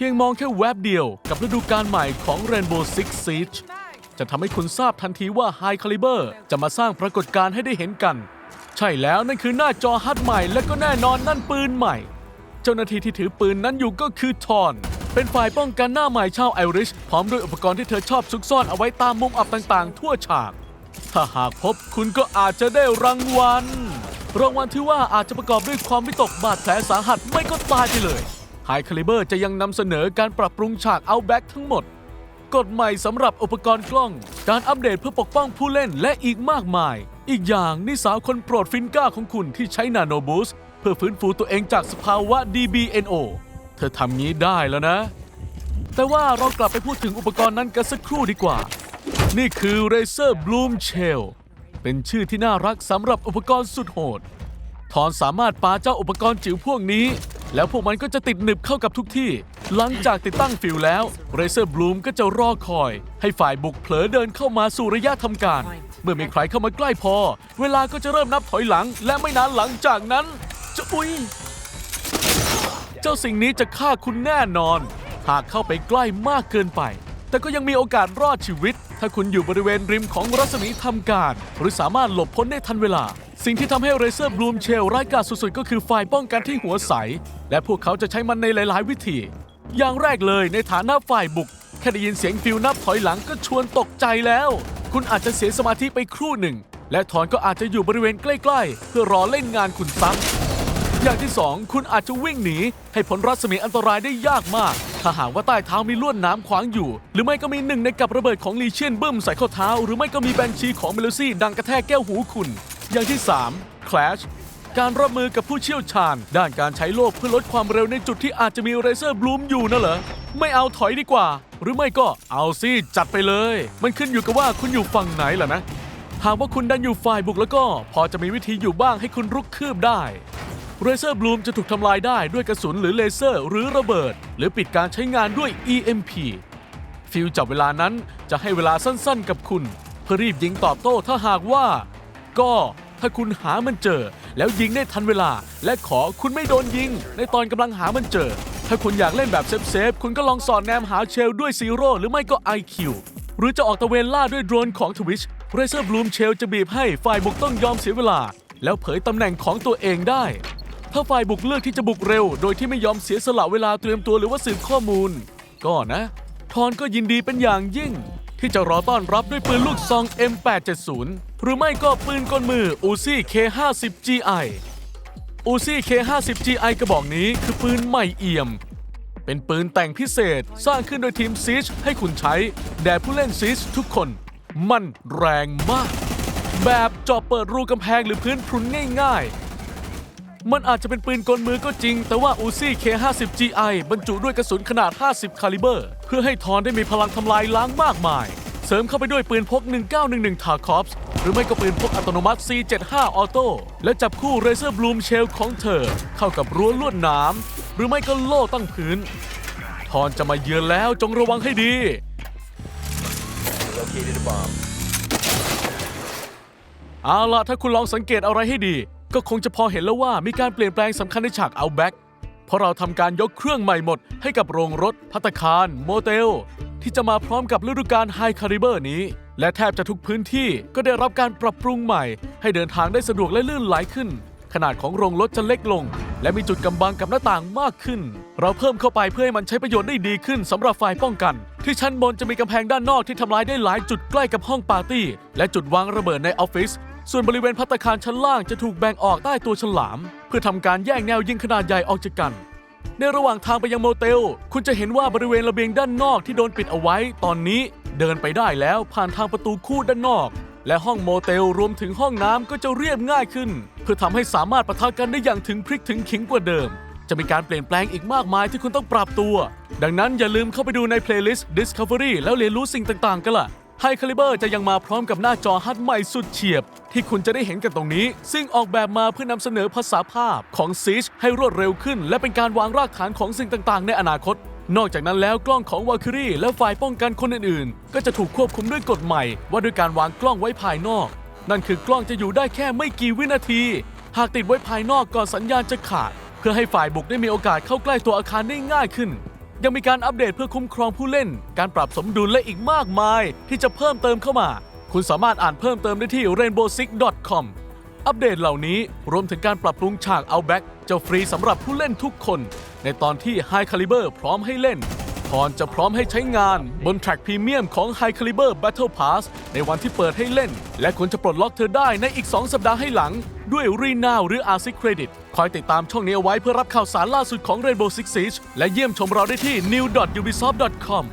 เพียงมองแค่แวบเดียวกับฤดูกาลใหม่ของ Rainbow Six Siege จะทำให้คุณทราบทันทีว่า High Caliber จะมาสร้างปรากฏการณ์ให้ได้เห็นกัน ใช่แล้วนั่นคือหน้าจอฮัดใหม่และก็แน่นอนนั่นปืนใหม่ เจ้าหน้าที่ที่ถือปืนนั้นอยู่ก็คือทอน เป็นฝ่ายป้องกันหน้าใหม่ชาวไอริช พร้อมด้วยอุปกรณ์ที่เธอชอบซุกซ่อนเอาไว้ตามมุมอับต่างๆ ทั่วฉาก ถ้าหากพบคุณก็อาจจะได้รางวัลรางวัลที่ว่าอาจจะประกอบด้วยความวิตกบาดแผลสาหัสไม่ก็ตายไปเลย High Caliber จะยังนำเสนอการปรับปรุงฉากเอาแบ็กทั้งหมด กฎใหม่สำหรับอุปกรณ์กล้อง การอัปเดตเพื่อปกป้องผู้เล่นและอีกมากมาย อีกอย่างนี่สาวคนโปรดฟินก้าของคุณที่ใช้นาโนบูสเพื่อฟื้นฟูตัวเองจากสภาวะ DBNO เธอทำงี้ได้แล้วนะ แต่ว่าเรากลับไปพูดถึงอุปกรณ์นั้นกันสักครู่ดีกว่า นี่คือ Razer Bloom Shell เป็นชื่อที่น่ารักสำหรับอุปกรณ์สุดโหด ทอนสามารถปาเจ้าอุปกรณ์จิ๋วพวกนี้ แล้วพวกมันก็จะติดหนึบเข้ากับทุกที่ หลังจากติดตั้งฟิลแล้ว Razer Bloom ก็จะรอคอย ให้ฝ่ายบุกเผลอเดินเข้ามาสู่ระยะทำการ เมื่อมีใครเข้ามาใกล้พอ เวลาก็จะเริ่มนับถอยหลัง และไม่นานหลังจากนั้นจะอุ้ยเจ้าสิ่งนี้จะฆ่าคุณแน่นอน หากเข้าไปใกล้มากเกินไป แต่ก็ยังมีโอกาสรอดชีวิต ถ้าคุณอยู่บริเวณริมของรัศมีทำการ หรือสามารถหลบพ้นได้ทันเวลา สิ่งที่ทำให้เรเซอร์บลูมเชลร้ายกาจสุดๆ ก็คือฝ่ายป้องกันที่หัวใส และพวกเขาจะใช้มันในหลายๆ วิธี อย่างแรกเลยในฐานะฝ่ายบุก แค่ได้ยินเสียงฟิวนับถอยหลังก็ชวนตกใจแล้ว คุณอาจจะเสียสมาธิไปครู่หนึ่ง และถอนก็อาจจะอยู่บริเวณใกล้ๆ เพื่อรอเล่นงานคุณซ้ำอย่างที่ 2 คุณอาจจะวิ่งหนี ให้พ้นรัศมีอันตรายได้ยากมาก ถ้าหากว่าใต้เท้ามีลวดน้ำขวางอยู่ หรือไม่ก็มีหนึ่งในกับระเบิดของลีเชียนบึ้มใส่ข้อเท้า หรือไม่ก็มีแบนชีของเมลซี่ดังกระแทกแก้วหูคุณ อย่างที่ 3 Clash การรับมือกับผู้เชี่ยวชาญ ด้านการใช้โลกเพื่อลดความเร็วในจุดที่อาจจะมีเรเซอร์บลูมอยู่น่ะเหรอ ไม่เอาถอยดีกว่า หรือไม่ก็เอาสิจัดไปเลย มันขึ้นอยู่กับว่าคุณอยู่ฝั่งไหนล่ะนะ หากว่าคุณดันอยู่ฝ่ายบุกแล้วก็ พอจะมีวิธีอยู่บ้างให้คุณรุกคืบได้เรเซอร์บลูมจะถูกทำลายได้ด้วยกระสุนหรือเลเซอร์ หรือระเบิด หรือปิดการใช้งานด้วย EMP ฟิลจับเวลานั้นจะให้เวลาสั้นๆ กับคุณ เพื่อรีบยิงตอบโต้ถ้าหากว่า ก็ ถ้าคุณหามันเจอ แล้วยิงได้ทันเวลา และขอคุณไม่โดนยิง ในตอนกำลังหามันเจอ ถ้าคุณอยากเล่นแบบเซฟๆคุณก็ลองสอดแนมหาเชลด้วยซีโร่หรือไม่ก็ IQ หรือจะออกตะเวนล่าด้วยโดรนของ Twitch เรเซอร์บลูมเชลจะบีบให้ฝ่ายบุกต้องยอมเสียเวลา แล้วเผยตำแหน่งของตัวเองได้ ถ้าฝ่ายบุกเลือกที่จะบุกเร็ว โดยที่ไม่ยอมเสียสละเวลาเตรียมตัวหรือว่าสืบข้อมูล ก็นะ ทอนก็ยินดีเป็นอย่างยิ่ง ที่จะรอต้อนรับด้วยปืนลูกซอง M870 หรือไม่ก็ปืนกลมือ Uzi K50 GI Uzi K50 GI กระบอกนี้คือปืนใหม่เอี่ยม เป็นปืนแต่งพิเศษสร้างขึ้นโดยทีมซีชให้คุณใช้ แด่ผู้เล่นซีชทุกคน มันแรงมาก แบบเจาะเปิดรูกำแพงหรือพื้นพรุนง่ายๆ มันอาจจะเป็นปืนกลมือก็จริง แต่ว่า Uzi K50 GI บรรจุด้วยกระสุนขนาด 50 คาลิเบอร์ เพื่อให้ทอนได้มีพลังทำลายล้างมากมาย เสริมเข้าไปด้วยปืนพก 1911 t a c o p s หรือไม่ก็ปืนพกอัตโนมัติ C75 ออโต้และจับคู่ Razer Bloom Shell ของเธอ เข้ากับรั้วลวดหนามหรือไม่ก็โล่ตั้งพื้น ทอนจะมาเยือนแล้วจงระวังให้ดี เอาล่ะถ้าคุณลองสังเกตอะไรให้ดี ก็คงจะพอเห็นแล้วว่ามีการเปลี่ยนแปลงสำคัญในฉากเอาแบ็กเพราะเราทำการยกเครื่องใหม่หมด ให้กับโรงรถ พัตคาร โมเตล ที่จะมาพร้อมกับฤดูกาลไฮคาริเบอร์นี้ และแทบจะทุกพื้นที่ก็ได้รับการปรับปรุงใหม่ ให้เดินทางได้สะดวกและลื่นไหลขึ้น ขนาดของโรงรถจะเล็กลง และมีจุดกำบังกับหน้าต่างมากขึ้น เราเพิ่มเข้าไปเพื่อให้มันใช้ประโยชน์ได้ดีขึ้นสำหรับฝ่ายป้องกัน ที่ชั้นบนจะมีกำแพงด้านนอกที่ทำลายได้หลายจุดใกล้กับห้องปาร์ตี้ และจุดวางระเบิดในออฟฟิศ ส่วนบริเวณพัตคารชั้นล่างจะถูกแบ่งออกใต้ตัวฉลาม เพื่อทำการแยกแนวยิงขนาดใหญ่ออกจากกัน ในระหว่างทางไปยังโมเตล คุณจะเห็นว่าบริเวณระเบียงด้านนอกที่โดนปิดเอาไว้ ตอนนี้เดินไปได้แล้วผ่านทางประตูคู่ด้านนอก และห้องโมเตลรวมถึงห้องน้ำก็จะเรียบง่ายขึ้น เพื่อทำให้สามารถปะทะกันได้อย่างถึงพริกถึงขิงกว่าเดิม จะมีการเปลี่ยนแปลงอีกมากมายที่คุณต้องปรับตัว ดังนั้นอย่าลืมเข้าไปดูในเพลย์ลิสต์ Discovery แล้วเรียนรู้สิ่งต่างๆ กันล่ะ ไฮคาลิเบอร์จะยังมาพร้อมกับหน้าจอฮัดใหม่สุดเฉียบ ที่คุณจะได้เห็นกันตรงนี้ ซึ่งออกแบบมาเพื่อนำเสนอภาษาภาพของซีชให้รวดเร็วขึ้น และเป็นการวางรากฐานของสิ่งต่างๆ ในอนาคต นอกจากนั้นแล้วกล้องของวาคิรี่และฝ่ายป้องกันคนอื่นๆ ก็จะถูกควบคุมด้วยกฎใหม่ ว่าด้วยการวางกล้องไว้ภายนอก นั่นคือกล้องจะอยู่ได้แค่ไม่กี่วินาที หากติดไว้ภายนอกก่อนสัญญาณจะขาด เพื่อให้ฝ่ายบุกได้มีโอกาสเข้าใกล้ตัวอาคารได้ง่ายขึ้น ยังมีการอัปเดตเพื่อคุ้มครองผู้เล่น การปรับสมดุลและอีกมากมาย ที่จะเพิ่มเติมเข้ามา คุณสามารถอ่านเพิ่มเติมได้ที่ rainbowsix.com อัปเดตเหล่านี้รวมถึงการปรับปรุงฉากเอาแบ็กจะฟรีสำหรับผู้เล่นทุกคน ในตอนที่ High Caliber พร้อมให้เล่น พรจะพร้อมให้ใช้งานบนแทร็กพรีเมียมของ High Caliber Battle Pass ในวันที่เปิดให้เล่น และคุณจะปลดล็อกเธอได้ในอีก 2 สัปดาห์ให้หลัง ด้วยรีนาวหรืออาซิเครดิตคอยติดตามช่องนี้เอาไว้เพื่อรับข่าวสารล่าสุดของ Rainbow Six Siege และเยี่ยมชมเราได้ที่ new.ubisoft.com